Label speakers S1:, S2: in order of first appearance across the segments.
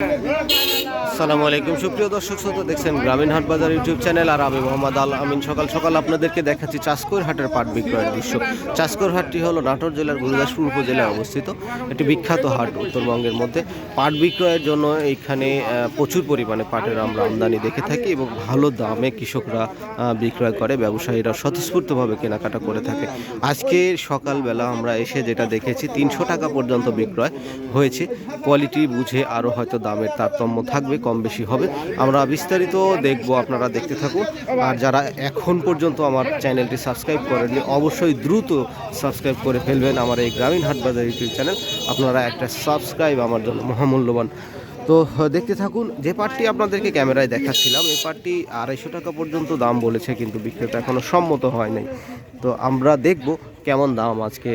S1: É. সালামু আলাইকুম। সুপ্রিয় দর্শক শ্রোতা, দেখছেন গ্রামীণ হাট বাজার ইউটিউব চ্যানেল আর আমি মোহাম্মদ আল আমিন। সকাল সকাল আপনাদেরকে দেখাচ্ছি চাষকর হাটের পাট বিক্রয়ের দৃশ্য। চাষকর হাটটি হলো নাটোর জেলার গুরুদাসপুর উপজেলায় অবস্থিত। একটি বিখ্যাত হাট উত্তরবঙ্গের মধ্যে। পাট বিক্রয়ের জন্য এখানে প্রচুর পরিমাণে পাটের আমরা আমদানি দেখে থাকি এবং ভালো দামে কৃষকরা বিক্রয় করে। ব্যবসায়ীরা স্বতঃস্ফূর্তভাবে কেনাকাটা করে থাকে। আজকে সকালবেলা আমরা এসে যেটা দেখেছি, তিনশো টাকা পর্যন্ত বিক্রয় হয়েছে। কোয়ালিটি বুঝে আরও হয়তো দামের তারতম্য থাকবে। কম বেশি হবে। আমরা বিস্তারিত দেখব, আপনারা দেখতে থাকুন। আর যারা এখন পর্যন্ত আমার চ্যানেলটি সাবস্ক্রাইব করেননি, অবশ্যই দ্রুত সাবস্ক্রাইব করে ফেলবেন আমার এই গ্রামীণ হাট বাজার ইউটিউব চ্যানেল। আপনারা একটা সাবস্ক্রাইব আমার জন্য মহামূল্যবান। তো, দেখতে থাকুন, যে পার্টটি আপনাদেরকে ক্যামেরায় দেখাচ্ছিলাম, এই পার্টটি আড়াইশো টাকা পর্যন্ত দাম বলেছে, কিন্তু বিক্রেতা এখনও সম্মত হয় নাই। তো, আমরা দেখব কেমন দাম আজকে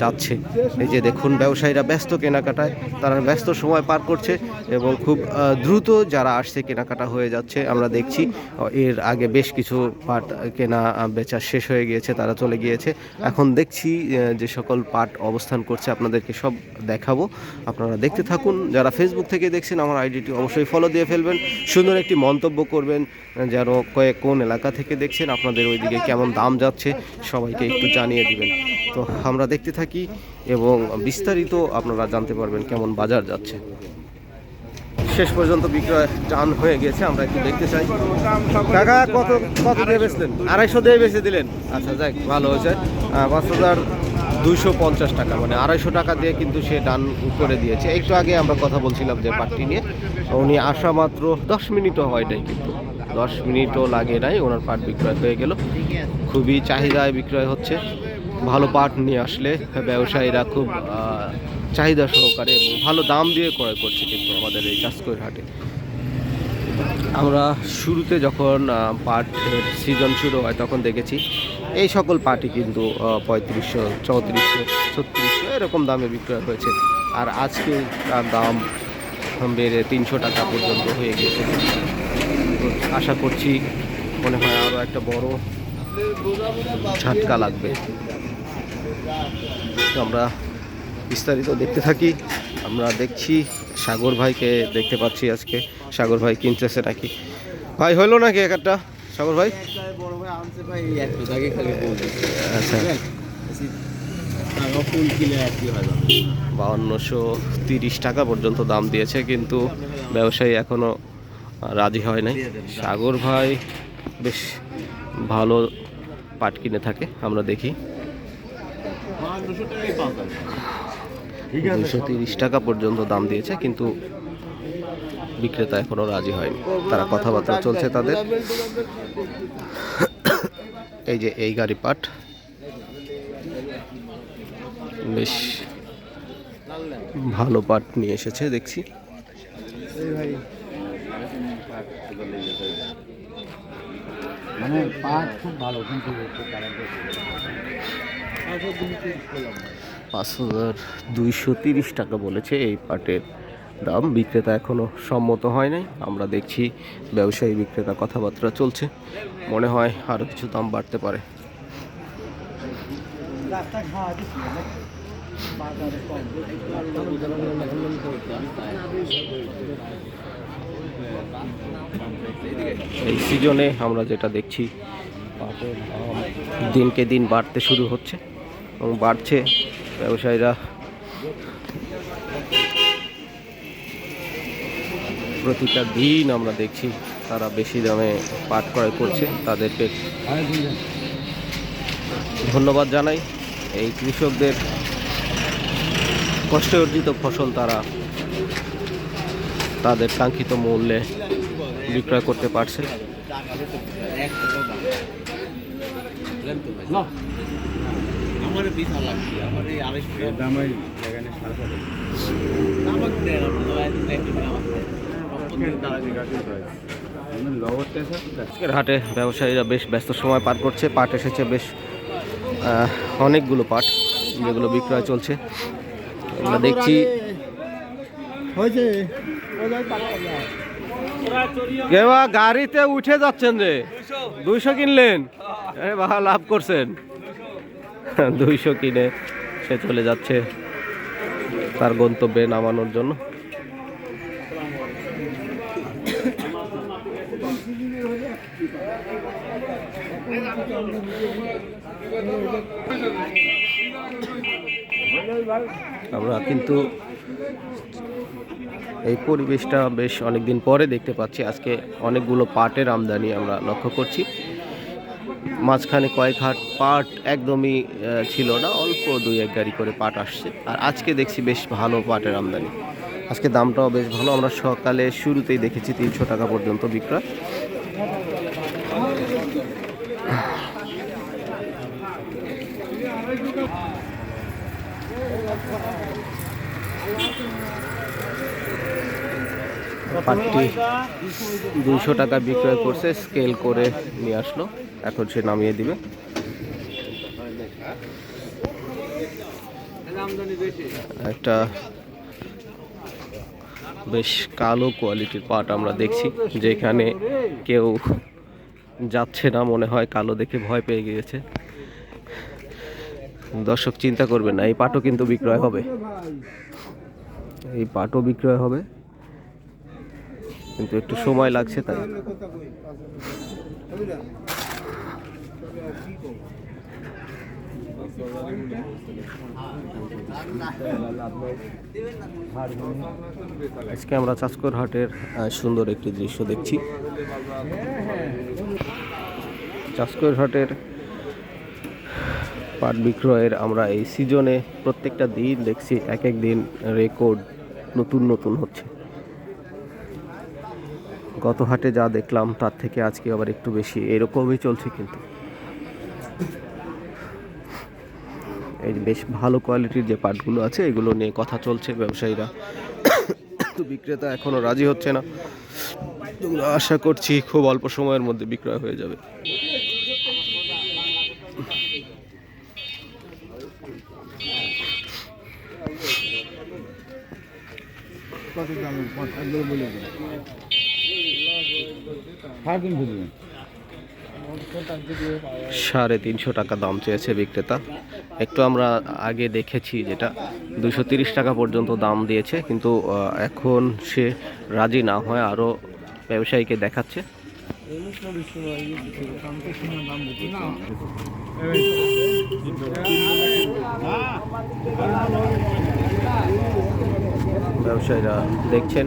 S1: যাচ্ছে? এই যে দেখুন, ব্যবসায়ীরা ব্যস্ত কেনাকাটায়, তারা ব্যস্ত সময় পার করছে এবং খুব দ্রুত যারা আসছে কেনাকাটা হয়ে যাচ্ছে, আমরা দেখছি এর আগে বেশ কিছু পাট কেনা বেচা শেষ হয়ে গিয়েছে, তারা চলে গিয়েছে। এখন দেখছি যে সকল পাট অবস্থান করছে, আপনাদেরকে সব দেখাবো। আপনারা দেখতে থাকুন, যারা ফেসবুক থেকে দেখছেন, আমার আইডিটি অবশ্যই ফলো দিয়ে ফেলবেন। সুন্দর একটি মন্তব্য করবেন যেন কয়েক কোন এলাকা থেকে দেখছেন, আপনাদের ওইদিকে কেমন দাম যাচ্ছে, সবাইকে একটু জানিয়ে দিবেন। তো আমরা দেখতে থাকি এবং বিস্তারিত আপনারা জানতে পারবেন কেমন বাজার যাচ্ছে। শেষ পর্যন্ত বিক্রয় টান হয়ে গেছে আমরা একটু দেখতে চাই। কাকা কত কত দিয়ে বেচলেন? আড়াইশো দিয়ে বেচে দিলেন। আচ্ছা যাক ভালো হয়েছে। পাঁচ হাজার দুইশো পঞ্চাশ টাকা মানে আড়াইশো টাকা দিয়ে কিন্তু সে ডান করে দিয়েছে। একটু আগে আমরা কথা বলছিলাম যে পার্টি নিয়ে উনি আসা মাত্র দশ মিনিটও হয় নাই কিন্তু। দশ মিনিটও লাগে নাই ওনার পাট বিক্রয় হয়ে গেল। খুবই চাহিদায় বিক্রয় হচ্ছে। ভালো পাট নিয়ে আসলে ব্যবসায়ীরা খুব চাহিদা সহকারে এবং ভালো দাম দিয়ে ক্রয় করছে কিন্তু আমাদের এই চাষকৈর হাটে। আমরা শুরুতে যখন পাটের সিজন শুরু হয় তখন দেখেছি এই সকল পাটই কিন্তু পঁয়ত্রিশশো, চৌত্রিশশো, ছত্রিশশো এরকম দামে বিক্রয় হয়েছে। আর আজকে তার দাম বেড়ে তিনশো টাকা পর্যন্ত হয়ে গেছে। আশা করছি মনে হয় আরও একটা বড় ঝাটকা লাগবে। আমরা বিস্তারিত দেখতে থাকি। আমরা দেখছি, সাগর ভাইকে দেখতে পাচ্ছি আজকে। সাগর ভাই কিনতেছে নাকি? ভাই, হলো নাকি এক একটা সাগর ভাই? আচ্ছা। বাউন্নশো তিরিশ টাকা পর্যন্ত দাম দিয়েছে, কিন্তু ব্যবসায়ী এখনও রাজি হয় নাই। সাগর ভাই বেশ ভালো পাট কিনে থাকে আমরা দেখি।
S2: দুশো
S1: তিরিশ টাকা পর্যন্ত দাম দিয়েছে কিন্তু বিক্রেতা এখনও রাজি হয়নি। তারা কথাবার্তা চলছে তাদের। এই যে এই গাড়ি পাট। বেশ ভালো পাট নিয়ে এসেছে দেখছি।
S2: মানে পাট খুব ভালো, কিন্তু
S1: পাঁচ হাজার দুইশো তিরিশ টাকা বলেছে এই পাটের দাম। বিক্রেতা এখনও সম্মত হয় নাই। আমরা দেখছি ব্যবসায়ী, বিক্রেতা কথাবার্তা চলছে। মনে হয় আরও কিছু দাম বাড়তে পারে। এই সিজনে আমরা যেটা দেখছি পাটের দাম দিনকে দিন বাড়তে শুরু হচ্ছে এবং বাড়ছে ব্যবসায়ীরা। প্রতিটা দিন আমরা দেখছি তারা বেশি দামে পাট ক্রয় করছে তাদেরকে। ধন্যবাদ জানাই। এই কৃষকদের কষ্টে অর্জিত ফসল তারা তাদের কাঙ্ক্ষিত মূল্যে বিক্রয় করতে পারছে। হাটে ব্যবসায়ীরা বেশ ব্যস্ত সময় পার করছে পাট এসেছে বেশ অনেকগুলো পাট যেগুলো বিক্রয় চলছে। আমরা দেখছি কেবা গাড়িতে উঠে যাচ্ছেন যে দুইশো কিনলেন। আরে বাহ লাভ করছেন। দুইশো কিনে সে চলে যাচ্ছে তার গন্তব্যে নামানোর জন্য। আমরা কিন্তু এই পরিবেশটা বেশ অনেক দিন পরে দেখতে পাচ্ছি। আজকে অনেকগুলো পাটের আমদানি আমরা লক্ষ্য করছি। মাঝখানে কয়েক হাট পাট একদমই ছিল না, অল্প দুই এক গাড়ি করে পাট আসছে। আর আজকে দেখছি বেশ ভালো পাটের আমদানি। আজকে দামটাও বেশ ভালো। আমরা সকালে শুরুতেই দেখেছি তিনশো টাকা পর্যন্ত বিক্রয়। পাটটি দুইশো টাকা বিক্রয় করছে স্কেল করে নিয়ে আসলো। এখন সে নামিয়ে দিবে। একটা বেশ কালো কোয়ালিটির পাট আমরা দেখছি, যেখানে কেউ যাচ্ছে না, মনে হয় কালো দেখে ভয় পেয়ে গিয়েছে। দর্শক, চিন্তা করবে না, এই পাটও কিন্তু বিক্রয় হবে। এই পাটও বিক্রয় হবে। কিন্তু একটু সময় লাগছে তাই। আজকে আমরা চাষকর হাটের সুন্দর একটি দৃশ্য দেখছি। চাষকর হাটের পাট বিক্রয়ের আমরা এই সিজনে প্রত্যেকটা দিন দেখছি, এক এক দিন রেকর্ড নতুন নতুন হচ্ছে। গত হাটে যা দেখলাম, তার থেকে আজকে আবার একটু বেশি। এরকমই চলছে কিন্তু। এই বেশ ভালো কোয়ালিটির যে পাটগুলো আছে, এগুলো নিয়ে কথা চলছে ব্যবসায়ীরা। তো বিক্রেতা এখনও রাজি হচ্ছে না। আশা করছি খুব অল্প সময়ের মধ্যে বিক্রয় হয়ে যাবে। সাড়ে তিনশো টাকা দাম চেয়েছে বিক্রেতা। একটু আমরা আগে দেখেছি যেটা। দুশো তিরিশ টাকা পর্যন্ত দাম দিয়েছে, কিন্তু এখন সে রাজি না হয় আরও ব্যবসায়ীকে দেখাচ্ছে। ব্যবসায়ীরা দেখছেন।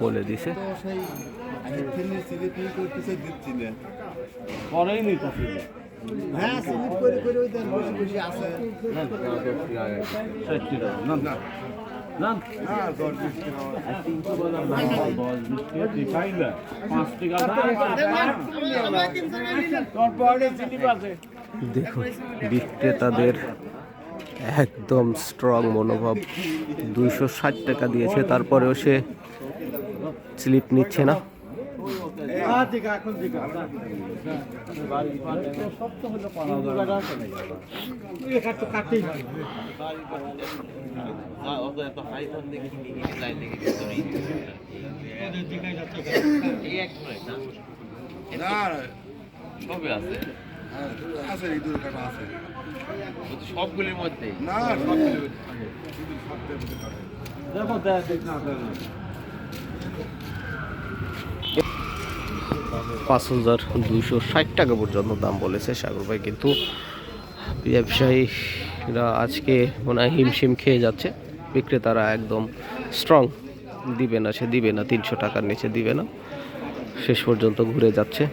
S1: বলে দিছে।
S3: পরেই নিতেছি
S2: হ্যাঁ করে করে ওই দেন বসে বসে আছে।
S3: না। না
S1: দেখুন বিক্রেতাদের একদম স্ট্রং মনোভাব। দুইশো ষাট টাকা দিয়েছে তারপরেও সে স্লিপ নিচ্ছে না।
S4: আছে
S2: আছে এই আছে
S4: সবগুলির মধ্যে।
S2: না
S3: দেখো দেখ দেখ দেখ না।
S1: পাঁচ হাজার দুইশো ষাট টাকা পর্যন্ত দাম বলেছে সাগর ভাই, কিন্তু ব্যবসায়ীরা আজকে মনে হিমশিম খেয়ে যাচ্ছে। বিক্রেতারা একদম স্ট্রং দিবে না, সে দিবে না, তিনশো টাকার নিচে দিবে না। শেষ পর্যন্ত ঘুরে যাচ্ছে।